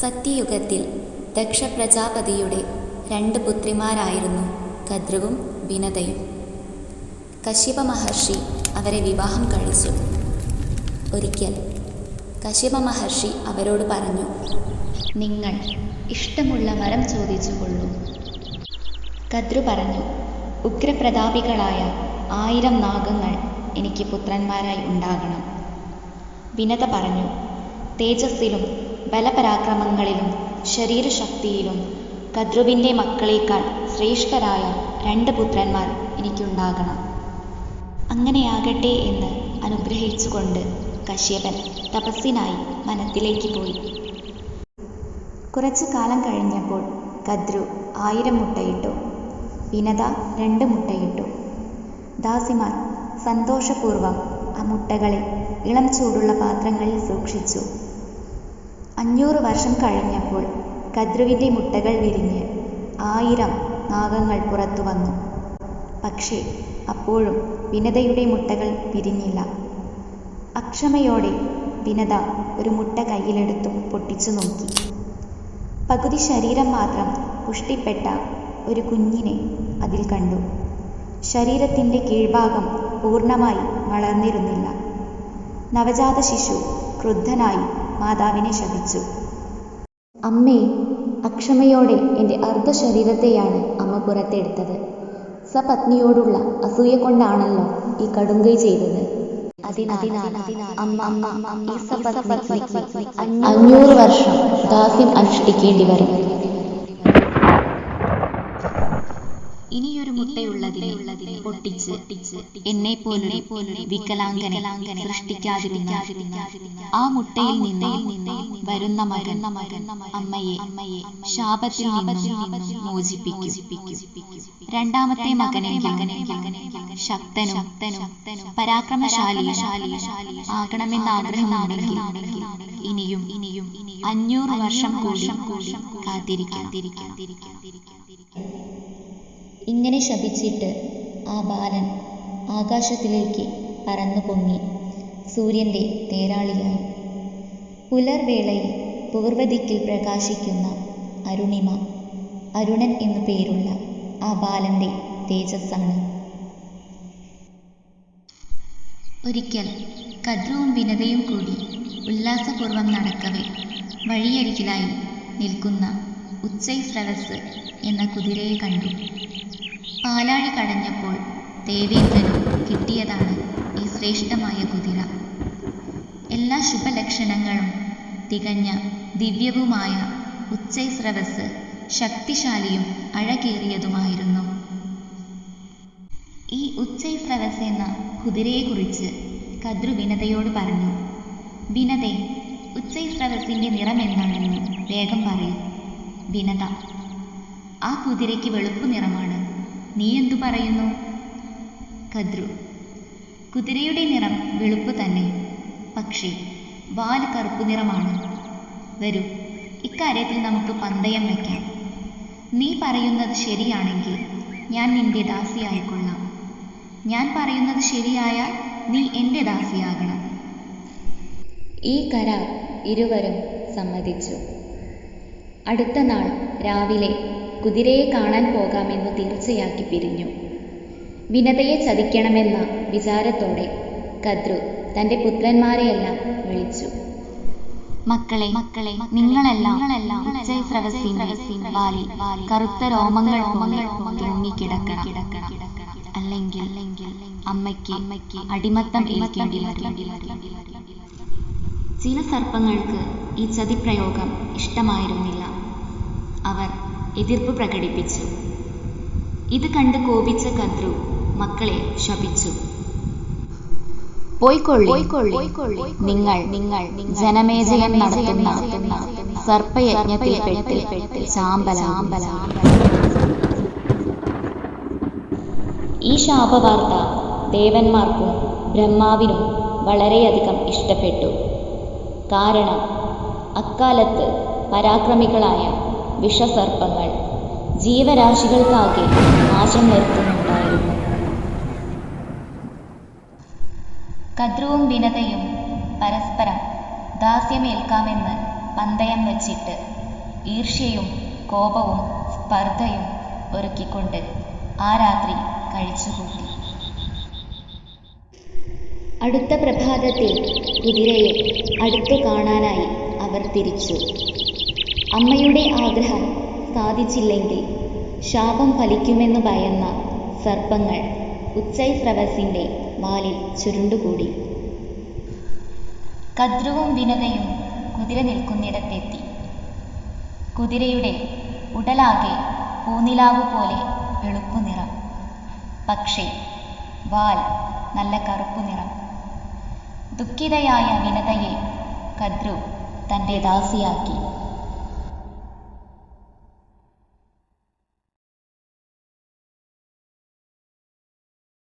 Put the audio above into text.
സത്യയുഗത്തിൽ ദക്ഷപ്രജാപതിയുടെ രണ്ട് പുത്രിമാരായിരുന്നു കദ്രുവും വിനതയും കശ്യപ മഹർഷി അവരെ വിവാഹം കഴിച്ചു. ഒരിക്കൽ കശ്യപ മഹർഷി അവരോട് പറഞ്ഞു നിങ്ങൾ ഇഷ്ടമുള്ള വരം ചോദിച്ചു കൊള്ളൂ കദ്രു പറഞ്ഞു ഉഗ്രപ്രതാപികളായ ആയിരം നാഗങ്ങൾ എനിക്ക് പുത്രന്മാരായി ഉണ്ടാകണം. വിനത പറഞ്ഞു തേജസ്സിലും ബലപരാക്രമങ്ങളിലും ശരീരശക്തിയിലും കദ്രുവിന്റെ മക്കളേക്കാൾ ശ്രേഷ്ഠരായ രണ്ട് പുത്രന്മാർ എനിക്കുണ്ടാകണം. അങ്ങനെയാകട്ടെ എന്ന് അനുഗ്രഹിച്ചുകൊണ്ട് കശ്യപൻ തപസ്സിനായി വനത്തിലേക്ക് പോയി. കുറച്ചു കാലം കഴിഞ്ഞപ്പോൾ കദ്രു ആയിരം മുട്ടയിട്ടു വിനത രണ്ട് മുട്ടയിട്ടു. ദാസിമാർ സന്തോഷപൂർവം ആ മുട്ടകളെ ഇളം ചൂടുള്ള പാത്രങ്ങളിൽ സൂക്ഷിച്ചു. അഞ്ഞൂറ് വർഷം കഴിഞ്ഞപ്പോൾ കദ്രുവിന്റെ മുട്ടകൾ വിരിഞ്ഞ് ആയിരം നാഗങ്ങൾ പുറത്തു വന്നു. പക്ഷേ അപ്പോഴും വിനതയുടെ മുട്ടകൾ വിരിഞ്ഞില്ല. അക്ഷമയോടെ വിനത ഒരു മുട്ട കയ്യിലെടുത്തു പൊട്ടിച്ചു നോക്കി. പകുതി ശരീരം മാത്രം പുഷ്ടിപ്പെട്ട ഒരു കുഞ്ഞിനെ അതിൽ കണ്ടു. ശരീരത്തിന്റെ കീഴ്ഭാഗം പൂർണമായി വളർന്നിരുന്നില്ല. നവജാത ശിശു ക്രുദ്ധനായി മാതാവിനെ ശപിച്ചു. അമ്മേ അക്ഷമയോടെ എന്റെ അർദ്ധശരീരത്തെയാണ് അമ്മ പുറത്തെടുത്തത്. സപത്നിയോടുള്ള അസൂയ കൊണ്ടാണല്ലോ ഈ കടുങ്കൈ ചെയ്തത്. അഞ്ഞൂറ് വർഷം ദാസ്യം അനുഷ്ഠിക്കേണ്ടി വരും. ഇനിയൊരു മുട്ടയുള്ളതിനെ പൊട്ടിച്ച് എന്നെ പോലെ വികലാംഗനെ സൃഷ്ടിക്കാതിരുന്ന ആ മുട്ടയിൽ നിന്ന് വരുന്ന മകൻ അമ്മയെ ശാപത്തിൽ നിന്നും മോചിപ്പിക്കും. രണ്ടാമത്തെ മകനെ ശക്തനും പരാക്രമശാലിയും ആകണമെന്ന ആഗ്രഹമാണെങ്കിൽ ഇനിയും ഇനിയും അഞ്ഞൂറ് വർഷം കൂടി കാത്തിരിക്കാതിരിക്കാം ഇങ്ങനെ ശപിച്ചിട്ട് ആ ബാലൻ ആകാശത്തിലേക്ക് പറന്നു പൊങ്ങി സൂര്യന്റെ തേരാളിയായി. പുലർവേളയിൽ പൂർവദിക്കിൽ പ്രകാശിക്കുന്ന അരുണിമ അരുണൻ എന്നു പേരുള്ള ആ ബാലന്റെ തേജസ്സാണ്. ഒരിക്കൽ കദ്രുവും വിനതയും കൂടി ഉല്ലാസപൂർവം നടക്കവേ വഴിയരികിലായി നിൽക്കുന്ന ഉച്ചൈസ്രവസ് എന്ന കുതിരയെ കണ്ടു. പാലാഴി കടഞ്ഞപ്പോൾ ദേവേന്ദ്രനും കിട്ടിയതാണ് ഈ ശ്രേഷ്ഠമായ കുതിര. എല്ലാ ശുഭലക്ഷണങ്ങളും തികഞ്ഞ ദിവ്യവുമായ ഉച്ചൈസ്രവസ് ശക്തിശാലിയും അഴകേറിയതുമായിരുന്നു. ഈ ഉച്ചൈസ്രവസ് എന്ന കുതിരയെക്കുറിച്ച് കദ്രു വിനതയോട് പറഞ്ഞു വിനതേ ഉച്ചൈസ്രവസിന്റെ നിറമെന്താണെന്ന് വേഗം പറയൂ. വിനത. ആ കുതിരയ്ക്ക് വെളുപ്പ് നിറമാണ്. നീ എന്തു പറയുന്നു? കദ്രു. കുതിരയുടെ നിറം വെളുപ്പ് തന്നെ. പക്ഷേ വാൽ കറുപ്പ് നിറമാണ്. വരൂ ഇക്കാര്യത്തിൽ നമുക്ക് പന്തയം വയ്ക്കാം. നീ പറയുന്നത് ശരിയാണെങ്കിൽ ഞാൻ നിന്റെ ദാസിയായിക്കൊള്ളാം. ഞാൻ പറയുന്നത് ശരിയായാൽ നീ എന്റെ ദാസിയാകണം. ഈ കരാർ ഇരുവരും സമ്മതിച്ചു. അടുത്ത നാൾ രാവിലെ കുതിരയെ കാണാൻ പോകാമെന്ന് തീർച്ചയാക്കി പിരിഞ്ഞു. വിനതയെ ചതിക്കണമെന്ന വിചാരത്തോടെ കദ്രു തന്റെ പുത്രന്മാരെയെല്ലാം വിളിച്ചു. മക്കളെ മക്കളെ നിങ്ങളെല്ലാം കറുത്ത രോമങ്ങൾ അല്ലെങ്കിൽ അമ്മയ്ക്ക് അമ്മയ്ക്ക് അടിമത്തം ഏൽക്കേണ്ടി വരും. ചില സർപ്പങ്ങൾക്ക് ഈ ചതിപ്രയോഗം ഇഷ്ടമായിരുന്നില്ല. അവർ എതിർപ്പ് പ്രകടിപ്പിച്ചു. ഇത് കണ്ട് കോപിച്ച കദ്രു മക്കളെ ശപിച്ചു. നിങ്ങൾ നിങ്ങൾ ജനമേജയൻ നടത്തുന്ന സർപ്പയജ്ഞത്തിൽപ്പെട്ട് ചാമ്പലാമ്പല ഈ ശാപവാർത്ത ദേവന്മാർക്കും ബ്രഹ്മാവിനും വളരെയധികം ഇഷ്ടപ്പെട്ടു. കാരണം അക്കാലത്ത് പരാക്രമികളായ വിഷസർപ്പങ്ങൾ ജീവരാശികൾക്കാകെ നാശം വരുത്തുന്നുണ്ടായിരുന്നു. കദ്രുവും വിനതയും പരസ്പരം ദാസ്യമേൽക്കാമെന്ന് പന്തയം വച്ചിട്ട് ഈർഷ്യയും കോപവും സ്പർദ്ധയും ഒരുക്കിക്കൊണ്ട് ആ രാത്രി കഴിച്ചുകൂട്ടി. അടുത്ത പ്രഭാതത്തിൽ കുതിരയെ അടുത്തു കാണാനായി അവർ തിരിച്ചു. അമ്മയുടെ ആഗ്രഹം സാധിച്ചില്ലെങ്കിൽ ശാപം ഫലിക്കുമെന്ന് ഭയന്ന സർപ്പങ്ങൾ ഉച്ചൈ സ്രവസിന്റെ വാലിൽ ചുരുണ്ടുകൂടി. കദ്രുവും വിനതയും കുതിര നിൽക്കുന്നിടത്തെത്തി. കുതിരയുടെ ഉടലാകെ പൂനിലാവ് പോലെ വെളുപ്പു നിറം പക്ഷേ വാൽ നല്ല കറുപ്പു നിറം ദുഃഖിതയായ വിനതയെ കദ്രു തന്റെ ദാസിയാക്കി.